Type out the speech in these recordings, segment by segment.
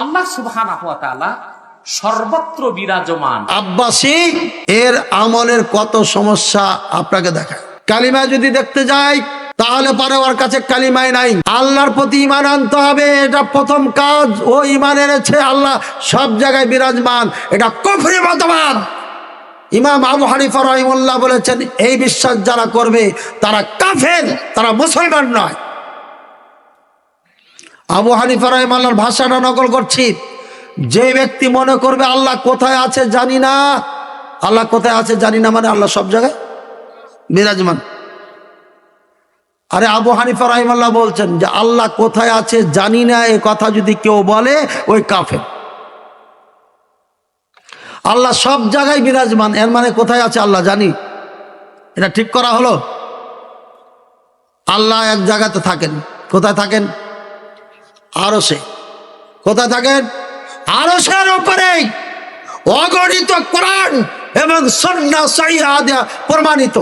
আল্লাহ তাআলা সর্বত্র বিরাজমান। আব্বাসী, এর আমলের কত সমস্যা আপনাকে দেখায়। কালিমা যদি দেখতে যাই, তাহলে পরে ওর কাছে কালিমাই নাই। আল্লাহর প্রতি ইমান আনতে হবে, এটা প্রথম কাজ। ও ইমান এনেছে, আল্লাহ সব জায়গায় বিরাজমান। এটা কফরি মতবাদ। ইমাম আবু হানিফা রহিমুল্লাহ বলেছেন, এই বিশ্বাস যারা করবে, তারা কাফের, তারা মুসলমান নয়। আবু হানিফা রহিমাল্লাহর ভাষাটা নকল করছি। যে ব্যক্তি মনে করবে আল্লাহ কোথায় আছে জানি না, আল্লাহ কোথায় আছে জানি না মানে আল্লাহ সব জায়গায় বিরাজমান। আরে আবু হানিফা রহিমাল্লাহ বলছেন যে আল্লাহ কোথায় আছে জানি না, এ কথা যদি কেউ বলে, ওই কাফের। আল্লাহ সব জায়গায় বিরাজমান, এর মানে কোথায় আছে আল্লাহ জানি। এটা ঠিক করা হলো? আল্লাহ এক জায়গাতে থাকেন, কোথায় থাকেন? আরও সে কোথায় থাকেন? আরও সের উপরে অগণিত কোরআন এবং সন্না সহিদা প্রমাণিত।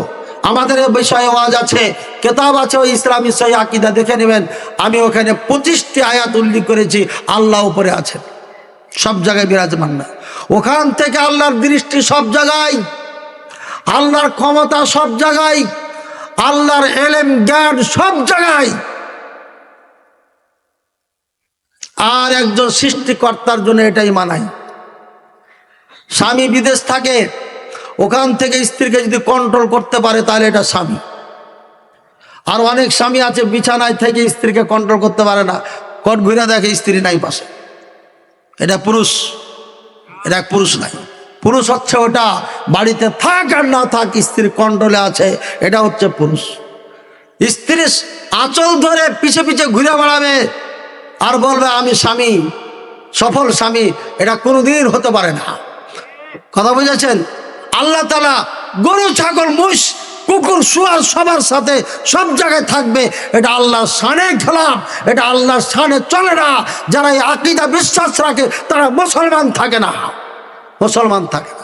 আমাদের বিষয়ে ওয়াজ আছে, কেতাব আছে, ওই ইসলামী সহি আকিদা দেখে নেবেন। আমি ওখানে পঁচিশটি আয়াত উল্লেখ করেছি, আল্লাহ উপরে আছেন। সব জায়গায় বিরাজমান না। ওখান থেকে আল্লাহর দৃষ্টি সব জায়গায়, আল্লাহর ক্ষমতা সব জায়গায়, আল্লাহর এলেম জ্ঞান সব জায়গায়। আর একজন সৃষ্টিকর্তার জন্য এটাই মানায়। স্বামী বিদেশ থাকে, ওখান থেকে স্ত্রীকে যদি কন্ট্রোল করতে পারে, তাহলে এটা স্বামী। আর অনেক স্বামী আছে, বিছানায় থেকে স্ত্রীকে কন্ট্রোল করতে পারে না। কট ঘুরে দেখে স্ত্রী নাই পাশে। এটা পুরুষ, এটা এক পুরুষ নাই। পুরুষ হচ্ছে ওটা, বাড়িতে থাক আর না থাক, স্ত্রীর কন্ট্রোলে আছে, এটা হচ্ছে পুরুষ। স্ত্রী আঁচল ধরে পিছে পিছে ঘুরে বেড়াবে। আর বলবে, আমি স্বামী, সফল স্বামী, এটা কোনোদিন হতে পারে না। কথা বুঝেছেন? আল্লাহ তালা গরু, ছাগল, মুষ, কুকুর, শুয়ার সবার সাথে সব জায়গায় থাকবে। এটা আল্লাহর সানে খেলাম এটা আল্লাহর সানে চলে না। যারা এই আকিদা বিশ্বাস রাখে, তারা মুসলমান থাকে না। মুসলমান থাকে না।